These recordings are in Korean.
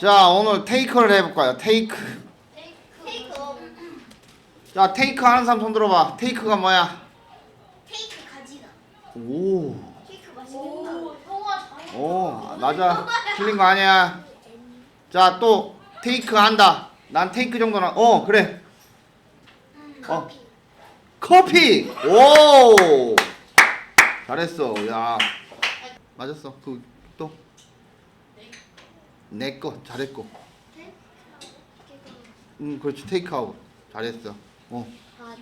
자 오늘 테이크를 해볼 거야 테이크. 테이크 자 테이크 하는 사람 손 들어봐. 테이크가 뭐야? 테이크 가지다 오, 테이크 맛있겠다. 형아 잘 오 맞아. 틀린 거 아니야. 자 또 테이크 한다. 난 테이크 정도는 어 그래. 어. 커피. 오. 잘했어. 야. 맞았어. 그또 내 거 잘했고. 응 그렇지. 테이크아웃. 잘했어. 어. 아?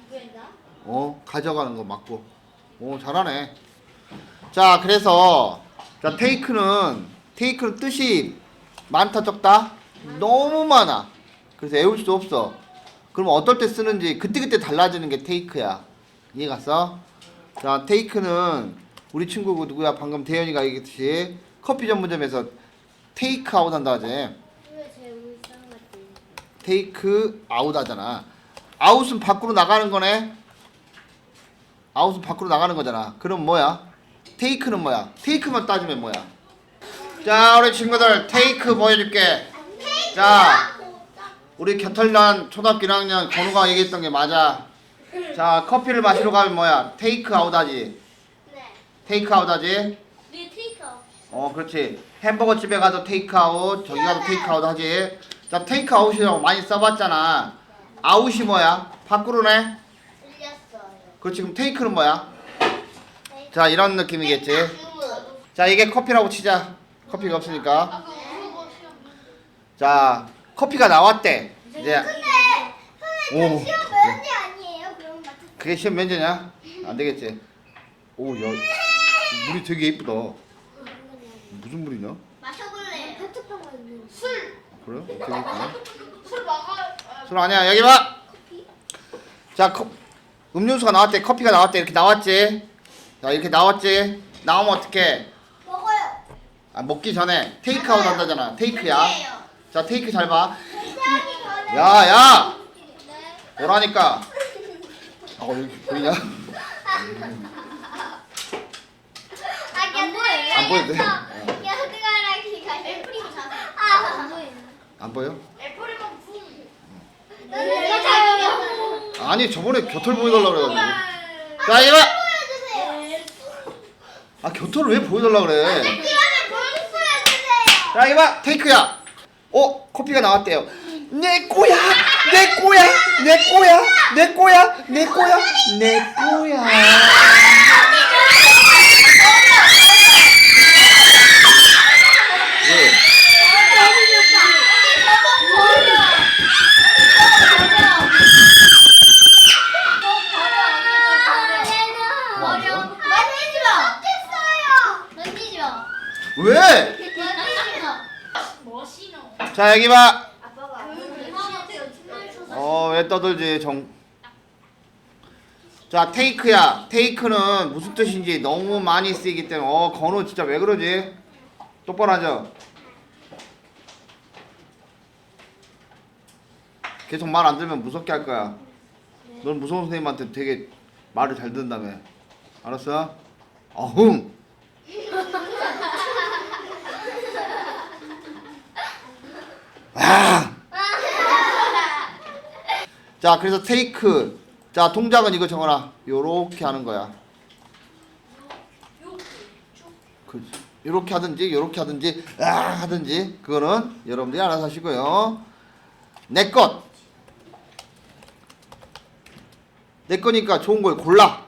어 가져가는 거 맞고. 오 잘하네. 자 그래서 자 테이크는 테이크는 뜻이 많다 적다? 너무 많아. 그래서 외울 수 없어. 그럼 어떨 때 쓰는지 그때그때 달라지는 게 테이크야. 이해 갔어? 자 테이크는 우리 친구 그 누구야? 방금 대현이가 얘기했듯이 커피 전문점에서 테이크 아웃 한다 하지? 테이크 아웃 하잖아. 아웃은 밖으로 나가는 거네. 아웃은 밖으로 나가는 거잖아. 그럼 뭐야? 테이크는 뭐야? 테이크만 따지면 뭐야? 자, 우리 친구들 테이크 보여줄게. 자, 우리 겨털난 초등학교 1학년 건우가 얘기했던 게 맞아. 자, 커피를 마시러 가면 뭐야? 테이크 아웃 하지. 네 테이크 아웃 하지. 어, 그렇지. 햄버거 집에 가도 테이크아웃, 저기 가도 테이크아웃 하지. 자, 테이크아웃이라고 많이 써봤잖아. 아웃이 뭐야? 밖으로네. 그렇지. 그럼 테이크는 뭐야? 자, 이런 느낌이겠지. 자, 이게 커피라고 치자. 커피가 없으니까. 자, 커피가 나왔대. 이제 오. 그 그게 시험 면제냐? 안 되겠지. 오, 야, 물이 되게 예쁘다. 무슨 물이냐? 마셔볼래 페트병가 있는 술! 그래? 예쁘네. 술 막아 술 아니야 여기 봐. 자 컵, 음료수가 나왔대 커피가 나왔대 이렇게 나왔지. 자 이렇게 나왔지. 나오면 어떡해? 먹어요 아, 먹기 전에 테이크아웃 한다잖아. 테이크야. 자 테이크 잘 봐. 야 야야 네. 뭐라니까. 어 여기 보이냐? 안 보여요? 안 보여도 돼? 애플이고 안 보여? 붕 아니 저번에 겨털 보여달라 그래가지고. 자 이거 봐. 보여주세요 아 겨털을 왜 보여달라 그래? 보여주세요 자 이거 봐 테이크야. 어 커피가 나왔대요. 내 거야 내 거야 내 거야 내 거야 내 거야 내 거야. 왜? 만지지 마. 어땠어요? 만지지 마. 왜? 멋이노. 자 여기 봐. 어 왜 떠들지 정. 자 테이크야. 테이크는 무슨 뜻인지 너무 많이 쓰이기 때문에 어 건우 진짜 왜 그러지? 똑바로 하자. 계속 말 안 들으면 무섭게 할 거야. 넌 무서운 선생님한테 되게 말을 잘 듣는다며. 알았어? 어흥. 아. 자, 그래서 테이크. 자, 동작은 이거 적어라. 요렇게 하는 거야. 요렇게 하든지, 요렇게 하든지, 아 하든지, 그거는 여러분들이 알아서 하시고요. 내 것. 내 거니까 좋은 걸 골라.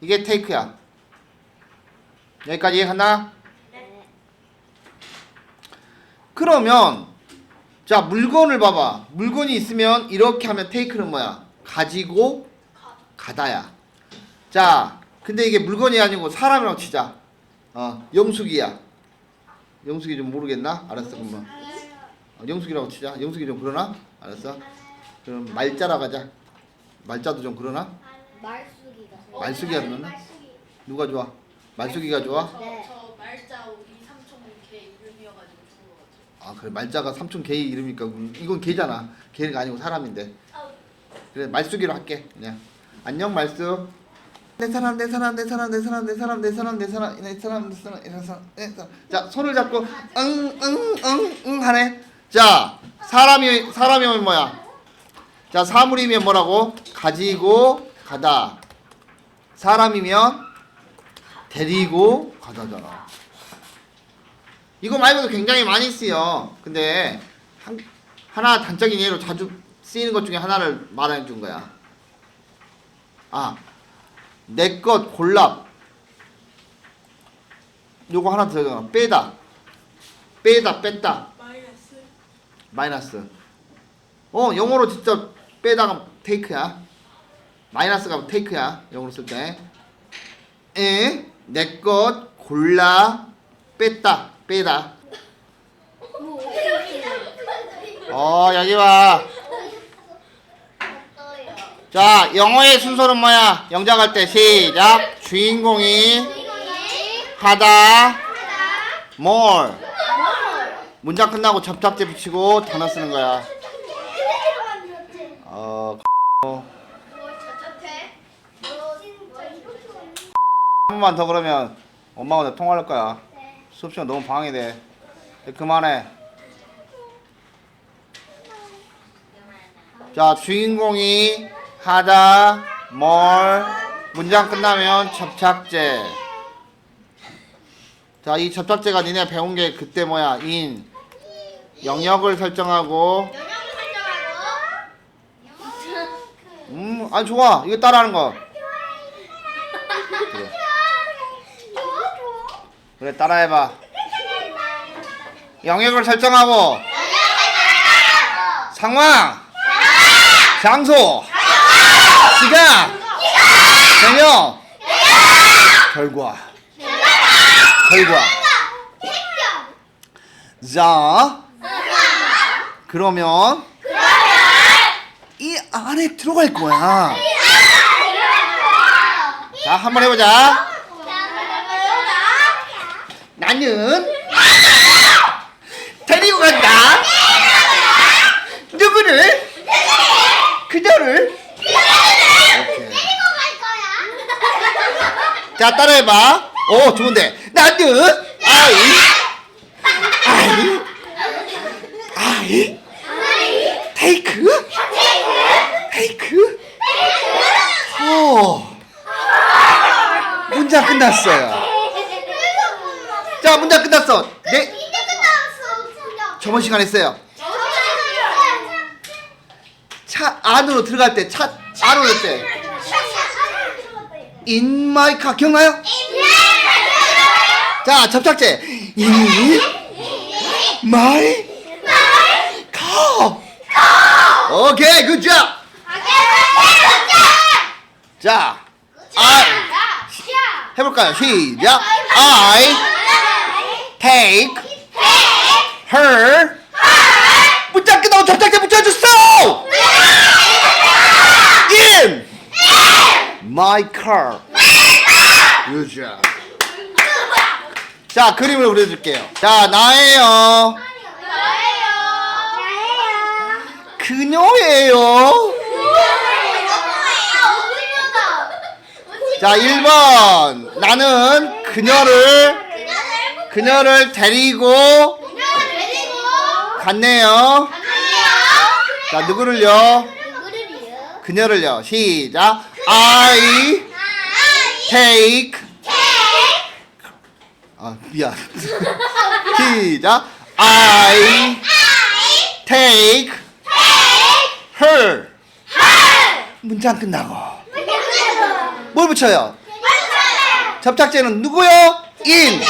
이게 테이크야. 여기까지 이해갔나? 그러면 자 물건을 봐봐. 물건이 있으면 이렇게 하면 테이크는 뭐야? 가지고 가다야. 자 근데 이게 물건이 아니고 사람이라고 치자. 어 영숙이야. 영숙이 좀 모르겠나? 알았어 그러면 어, 영숙이라고 치자. 영숙이 좀 그러나? 알았어. 그럼 말자라 가자. 말자도 좀 그러나? 말숙이가. 말숙이가 그러나? 누가 좋아? 말숙이가 좋아? 네. 저 말자 우리 삼촌 걔 이름이어가지고 좋은 것 같 아 그래 말자가 삼촌 개 이름이니까 이건 개잖아 개가 아니고 사람인데 그래 말숙이로 할게 그냥 안녕 말숙 내 사람 내 사람 내 사람 내 사람 내 사람 내 사람 내 사람 내 사람 내 사람 내 사람 내 사람 자 손을 잡고 응응응응 하네 자 사람이 사람이면 뭐야 자 사물이면 뭐라고 가지고 가다 사람이면 데리고 가다잖아 이거 말고도 굉장히 많이 쓰여. 근데 한, 하나 단적인 예로 자주 쓰이는 것 중에 하나를 말해 준 거야. 아 내 것 골라 요거 하나 더 적어 빼다. 빼다 뺐다. 마이너스. 마이너스. 어 영어로 진짜 빼다가 테이크야. 마이너스가 테이크야 영어로 쓸 때 에 내 것 골라 뺐다 빼다 어 여기 봐 자, 영어의 순서는 뭐야? 영작할 때 시작. 주인공이 하다 뭘 문장 끝나고 접착제 붙이고 단어 쓰는 거야. 어, 한 번만 더 그러면 엄마가 내 통화할 거야. 수업 시간 너무 방해돼. 그만해. 자, 주인공이 하다 뭘 문장 끝나면 접착제. 자, 이 접착제가 니네 배운 게 그때 뭐야? 인 영역을 설정하고 음, 아니 좋아. 이거 따라하는 거. 그래. 그래 따라해 봐. 영역을 설정하고 상황, 장소, 시간, 개념, 결과, 결과. 자, 그러면 이 안에 들어갈 거야. 자, 한번 해보자. 나는 데리고 간다. 누구를? 그녀를. 자, 따라해봐. 오, 좋은데. 나는 아이, 아이, 아이, 테이크, 테이크. 오, 문장 끝났어요. 자, 문장 끝났어. 네, 저번 시간에 했어요. 차 안으로 들어갈 때, 차 안으로 들 때. In my car 기억나요? 자, 접착제. In my car. 오케이, good job. 자, I 해볼까요? 시작. I take her. 문장 끝나고 접착제 붙여줬어. In my car. Job. 자, 그림을 그려줄게요. 자, 나예요. 그녀예요. 자, 1번. 나는 그녀를, 그녀를 데리고 갔네요. 자, 누구를요? 그녀를요. 시작. I take. 아, 미안. 시작. I take her. 문장 끝나고. 뭘 붙여요? 접착제는 누구요? in.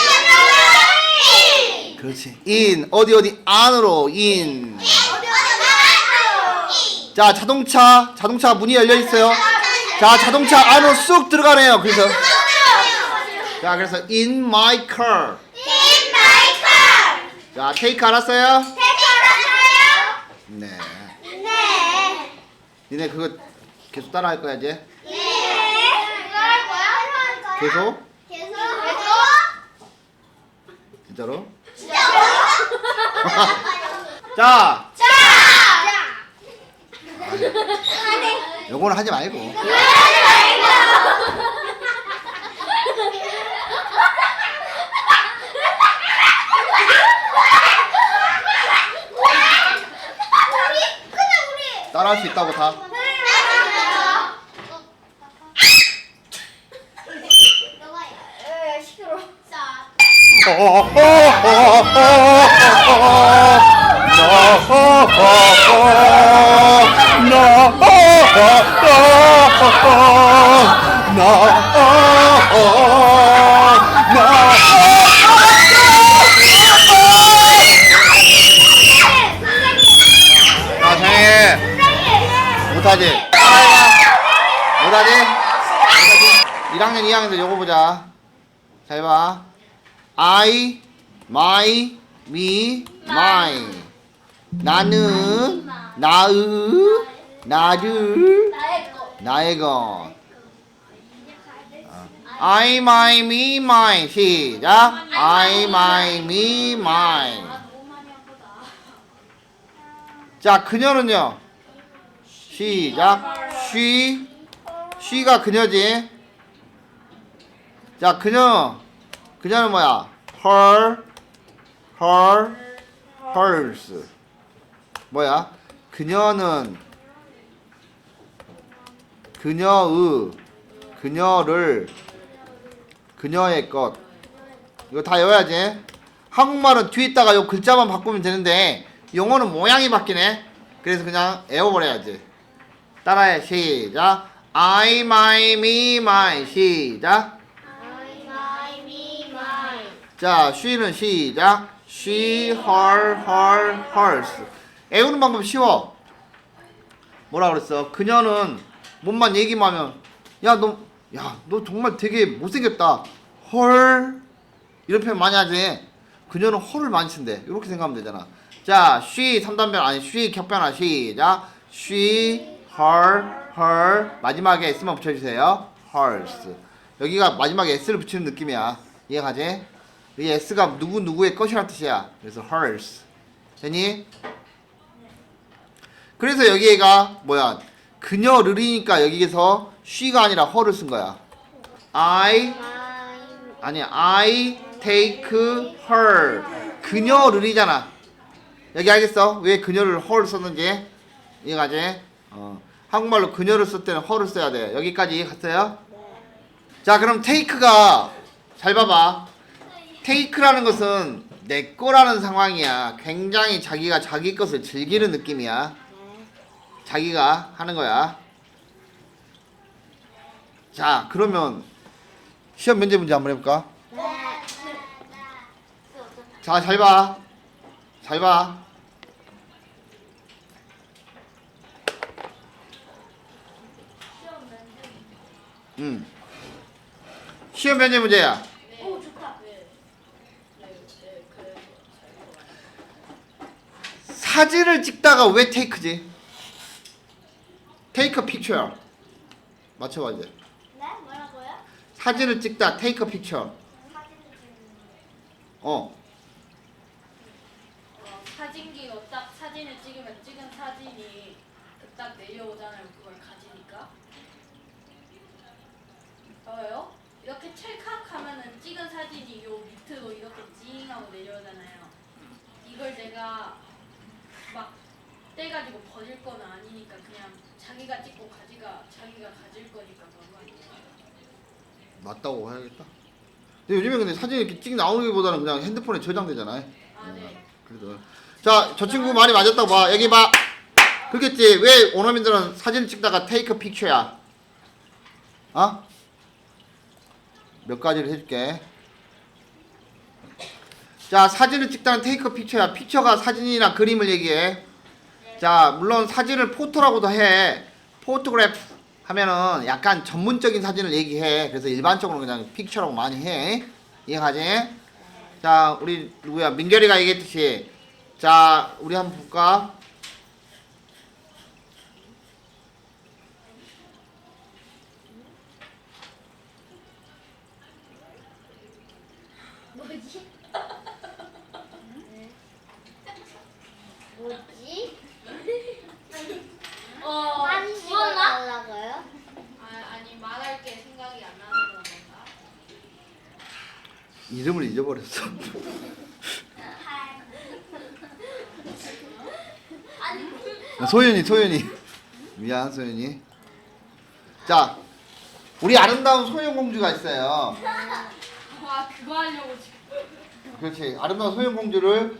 그렇지. in. 어디 어디 안으로 in. 자, 자동차. 자동차 문이 열려 있어요. 자, 자동차 안으로 쑥 들어가네요. 그래서 자, 그래서 in my car. 자, take 알았어요? 네. 니네 그거 계속 따라 할 거야, 이제? 계속? 진짜로? 자, 자! 자. 아니. 요거는 하지 말고. 따라할 수 있다고 다. 아, 장애 못하지? 못하지? 못하지? 1학년, 2학년들 요거 보자. 잘 봐. I, my, me, mine. 나는, 나의, 나를, 나의 거. 나의 것. I, my, me, mine. 시작. I, my, me, mine. 아. 자, 그녀는요. 시작. she. she가 그녀지. 자, 그녀. 그녀는 뭐야? her. her. hers. 뭐야? 그녀는 그녀의 그녀를 그녀의 것 이거 다 외워야지 한국말은 뒤에다가 요 글자만 바꾸면 되는데 영어는 모양이 바뀌네 그래서 그냥 외워버려야지 따라해 시작 I, my, me, my 시작 자 she는 시작. she, her, her, hers 외우는 방법 쉬워. 뭐라 그랬어? 그녀는 몸만 얘기만 하면 야 너 야 너 정말 되게 못생겼다. 헐. 이런 표현 많이 하지. 그녀는 헐을 많이 쓴대. 이렇게 생각하면 되잖아. 자 she 3단변 아니 she 격변화 시작. she her her 마지막에 s만 붙여 주세요. hers 여기가 마지막에 s를 붙이는 느낌이야. 이해가지? 이 s가 누구 누구의 것이란 뜻이야 그래서 hers 되니? 그래서 여기가 뭐야 그녀를이니까 여기에서 she가 아니라 her를 쓴 거야 I 아니 I take her 그녀를이잖아 여기 알겠어? 왜 그녀를 her를 썼는지 이해가 지? 어. 한국말로 그녀를 쓸 때는 her를 써야 돼 여기까지 갔어요? 자 그럼 take가 잘 봐봐 take라는 것은 내 거라는 상황이야 굉장히 자기가 자기 것을 즐기는 느낌이야 자기가 하는 거야 자 그러면 시험 면제 문제 한번 해볼까? 자, 잘 봐. 잘 봐. 음. 시험 변제 문제야. 오, 좋다. 네. 네, 네, 그래서 사진을 찍다가 왜 테이크지? 테이크 픽처야. 맞춰봐 이제. 네? 뭐라고요? 사진을 찍다 테이크 픽처. 사진 찍는 어. 어, 사진기로 딱 사진을 찍으면 찍은 사진이 딱 내려오잖아요. 그걸 가지니까. 봐봐요. 이렇게 찰칵 하면은 찍은 사진이 요 밑으로 이렇게 찡 하고 내려오잖아요. 이걸 제가 막 떼가지고 버릴 건 아니니까 그냥 자기가 찍고 가지가 자기가 가질 거니까 그런 거 아니에요. 맞다고 해야겠다. 근데 요즘에 근데 사진이 이렇게 찍 나오는 것보다는 그냥 핸드폰에 저장되잖아요. 아 네. 그래도 자, 저 친구 말이 맞았다고 봐. 여기 봐. 그렇겠지. 왜 원어민들은 사진 찍다가 테이크 픽처야? 어? 몇 가지를 해줄게. 자, 사진을 찍다는 테이크 픽처야. 픽처가 사진이나 그림을 얘기해. 자, 물론 사진을 포토라고도 해. 포토그래프 하면은 약간 전문적인 사진을 얘기해. 그래서 일반적으로 그냥 픽처라고 많이 해. 이해가지? 자, 우리 누구야? 민결이가 얘기했듯이 자, 우리 한번 볼까? 이름을 잊어버렸어. 아, 소연이, 소연이. 미안, 소연이. 자, 우리 아름다운 소연 공주가 있어요. 와 그거 하려고 지금. 그렇지. 아름다운 소연 공주를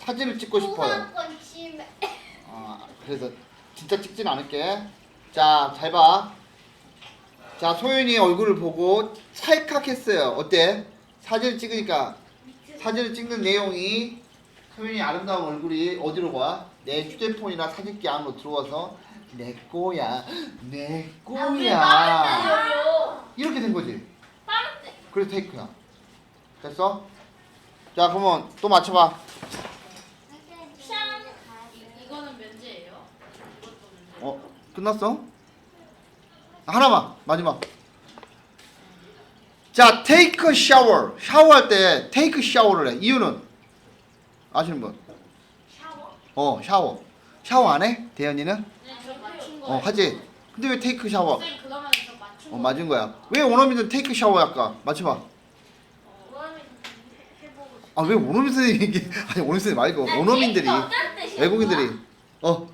사진을 찍고 싶어요. 아, 그래서 진짜 찍진 않을게. 자, 잘 봐. 자 소윤이 얼굴을 보고 찰칵했어요 어때 사진을 찍으니까 사진을 찍는 내용이 소윤이 아름다운 얼굴이 어디로 가? 내 휴대폰이나 사진기 안으로 들어와서 내 거야 내 거야 요 이렇게 된 거지. 그래서 테이크야 됐어? 자 그러면 또 맞춰봐 이- 이거는 면제예요. 어 끝났어? 하나만 마지막 자 테이크 샤워 샤워할 때 테이크 샤워를 해 이유는 아시는 분? 샤워? 어 샤워 샤워 안 해? 대현이는? 네. 어 하지 근데 왜저 맞춘 어 거. 맞은 거야 왜 원어민은 테이크 샤워 할까? 맞춰봐 원하면 해보고 싶어. 아왜 원어민 선생님 얘기 아니 원어민 선생님 말고 원어민들이? 외국인들이 어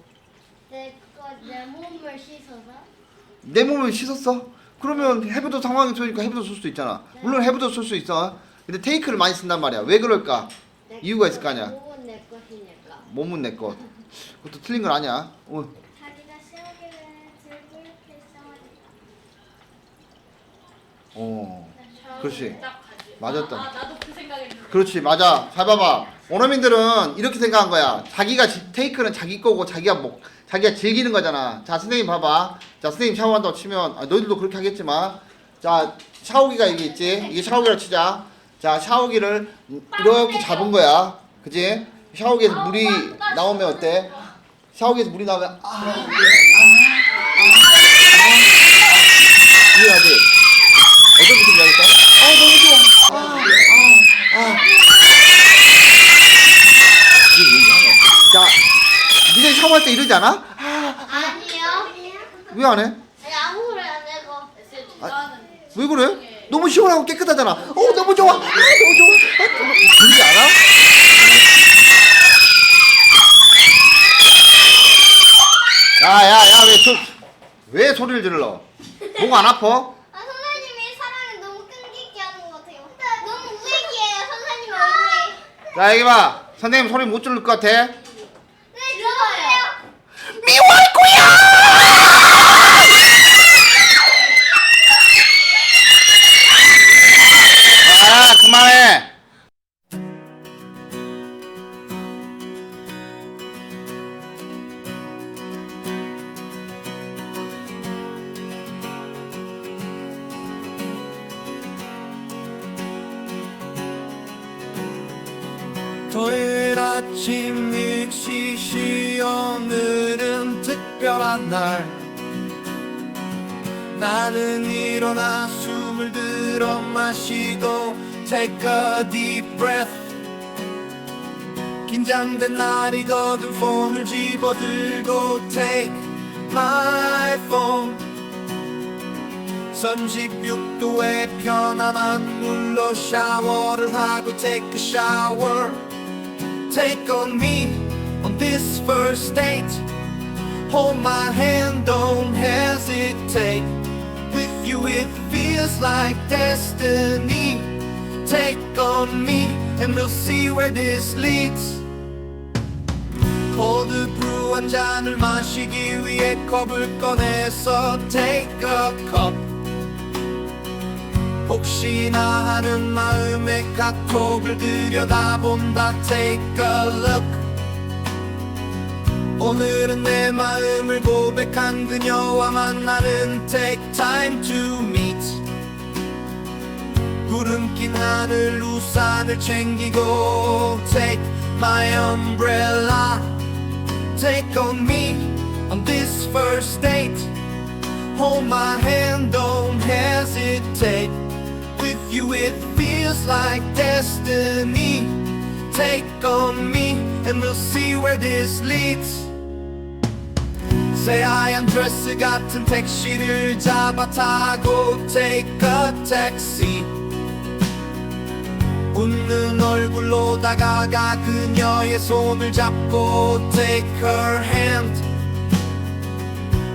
내 내내 몸을 씻어서 몸을 씻었어? 그러면 해부도 상황이 좋으니까 해부도 쓸 수 있잖아 물론 해부도 쓸 수 있어 근데 테이크를 많이 쓴단 말이야 왜 그럴까? 내 이유가 있을 거 아니야. 몸은 내 것이니까. 몸은 내 것. 그것도 틀린 건 아니야. 어. 자기가 들고. 어. 그렇지. 맞았다. 아, 아, 나도 그 생각했는데. 그렇지, 맞아. 잘 봐봐. 원어민들은 이렇게 생각한 거야. 자기가 지- 테이크는 자기 거고 자기가 뭐 자기가 즐기는 거잖아. 자, 선생님 봐봐. 자, 선생님 샤워한다고 치면 아, 너희들도 그렇게 하겠지만, 자, 샤워기가 여기 있지. 이게 샤워기라 치자. 자, 샤워기를 이렇게 잡은 거야. 그지? 샤워기에서 물이 나오면 어때? 샤워기에서 물이 나오면 아, 아, 아, 아, 아, 이해하지? 어떤 느낌인지 알겠어? 아 너무 좋아. 아, 아, 아. 자, 니네 샤워할 때 이러지 않아? 안 해? 아니, 아무 소리 안 내고. 좋아하는 왜 그래? 너무 시원하고 깨끗하잖아. 어 너무 좋아. 아, 너무 좋아. 아, 너무 않아? 야야야 왜 소, 왜 소리를 질러? 목 안 아파? 아 선생님이 사람을 너무 끈기게 하는 것 같아요. 너무 우애기예요 선생님 얼굴이. 자 여기 봐. 선생님 소리 못 지를 것 같아. 네 들어요. 미워할 거야. 긴장된 날이거든 폰을 집어들고 Take my phone 36도의 편안한 물로 샤워를 하고 Take a shower Take on me on this first date. Hold my hand, don't hesitate. With you, it feels like destiny. Take on me, and we'll see where this leads. Brew 한 잔을 마시기 위해 컵을 꺼내서 Take a cup. 혹시나 하는 마음에 카톡을 들여다본다 Take a look. 오늘은 내 마음을 고백한 그녀와 만나는 Take time to meet. 구름 낀 하늘 우산을 챙기고 Take my umbrella Take on me on this first date Hold my hand, don't hesitate. With you, it feels like destiny. Take on me, and we'll see where this leads. 새하얀 드레스 같은 택시를 잡아 타고 Take a taxi. 웃는 얼굴로 다가가 그녀의 손을 잡고 Take her hand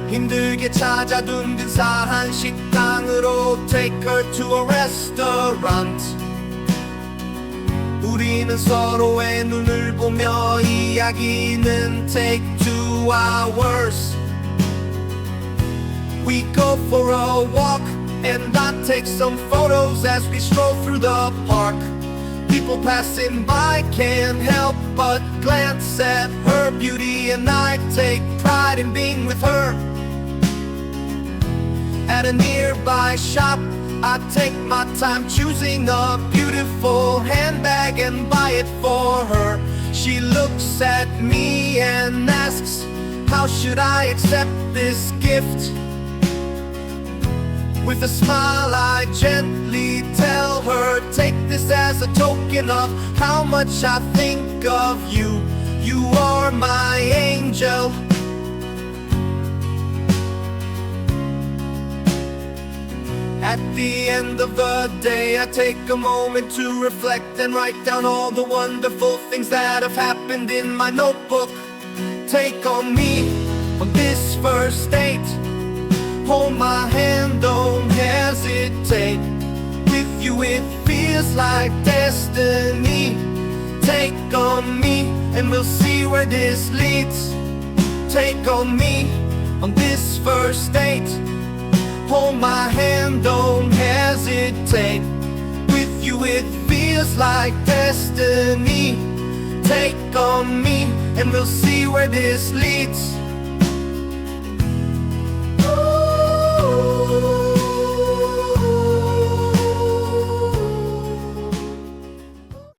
힘들게 찾아 둔 근사한 식당으로 Take her to a restaurant 우리는 서로의 눈을 보며 이야기는 take two hours We go for a walk and I take some photos as we stroll through the park People passing by can't help but glance at her beauty and I take pride in being with her At a nearby shop, I take my time choosing a beautiful handbag and buy it for her. She looks at me and asks, How should I accept this gift? With a smile, I gently tell her, Take this as a token of how much I think of you. You are my angel. At the end of the day, I take a moment to reflect and write down all the wonderful things that have happened in my notebook. Take on me on this first date. Hold my hand, don't hesitate. You, it feels like destiny. Take on me, and we'll see where this leads. Take on me on this first date. Hold my hand, don't hesitate. With you, it feels like destiny. Take on me, and we'll see where this leads.